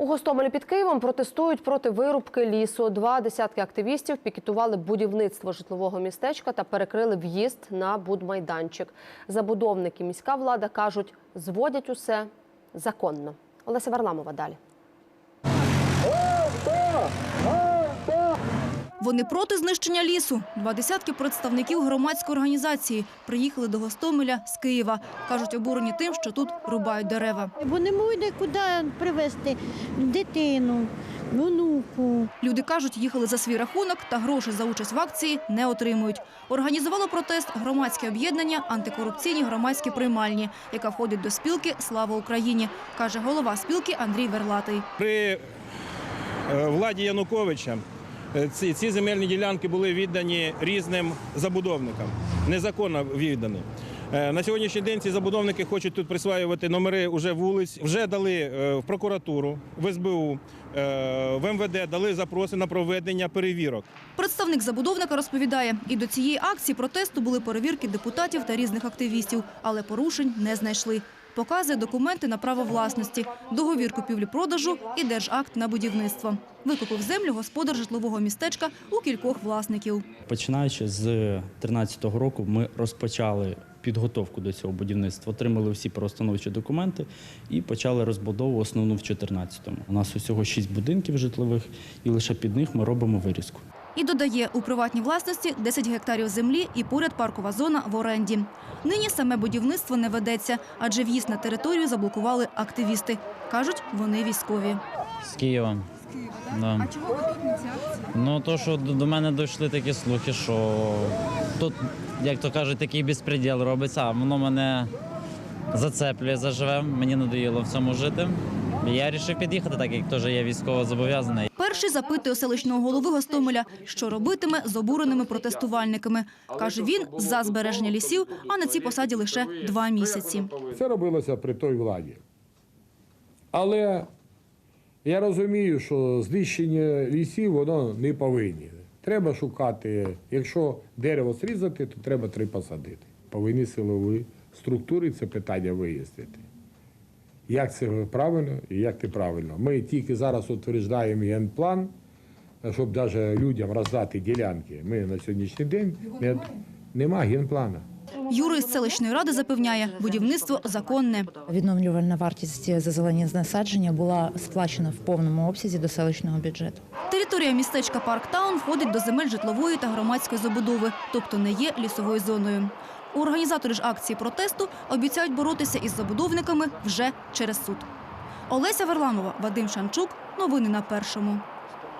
У Гостомелі під Києвом протестують проти вирубки лісу. Два десятки активістів пікетували будівництво житлового містечка та перекрили в'їзд на будмайданчик. Забудовники міська влада кажуть, зводять усе законно. Олеся Варламова далі. Вони проти знищення лісу. Два десятки представників громадської організації приїхали до Гостомеля з Києва. Кажуть, обурені тим, що тут рубають дерева. Бо не буде куди привезти дитину, онуку. Люди кажуть, їхали за свій рахунок та гроші за участь в акції не отримують. Організувало протест громадське об'єднання антикорупційні громадські приймальні, яка входить до спілки Слава Україні, каже голова спілки Андрій Верлатий. При е, владі Януковича ці, ці земельні ділянки були віддані різним забудовникам, незаконно віддані. Е, На сьогоднішній день ці забудовники хочуть тут присваювати номери уже вулиць, вже дали е, в прокуратуру, в СБУ, е, в МВД дали запроси на проведення перевірок. Представник забудовника розповідає, і до цієї акції протесту були перевірки депутатів та різних активістів, але порушень не знайшли. Показує документи на право власності, договір купівлі-продажу і держакт на будівництво. Викупив землю господар житлового містечка у кількох власників. Починаючи з 2013 року, ми розпочали підготовку до цього будівництва, отримали всі проустановчі документи і почали розбудову основну в 2014-му. У нас усього шість будинків житлових, і лише під них ми робимо вирізку. І додає, у приватній власності 10 гектарів землі і поряд паркова зона в оренді. Нині саме будівництво не ведеться, адже в'їзд на територію заблокували активісти. Кажуть, вони військові. З Києва. Да. А чого ви тут на цій акції? Ну, то, що до до мене дійшли такі слухи, що тут, як то кажуть, такий безпреділ робиться, а воно мене зацеплює заживе, мені надоїло в цьому жити. Я вирішив під'їхати, так як теж я військово зобов'язаний. Перший запитує селищного голови Гостомеля, що робитиме з обуреними протестувальниками. Каже, він за збереження лісів, а на цій посаді лише два місяці. Це робилося при той владі. Але я розумію, що знищення лісів воно не повинні. Треба шукати, якщо дерево зрізати, то треба три посадити. Повинні силові структури це питання вияснити. Як це правильно і як це правильно. Ми тільки зараз утверждаємо генплан, щоб навіть людям роздати ділянки. Ми на сьогоднішній день не, нема генплана. Юрист селищної ради запевняє, будівництво законне. Відновлювальна вартість зазеленення насадження була сплачена в повному обсязі до селищного бюджету. Територія містечка Парктаун входить до земель житлової та громадської забудови, тобто не є лісовою зоною. Організатори ж акції протесту обіцяють боротися із забудовниками вже через суд. Олеся Варламова, Вадим Шанчук. Новини на першому.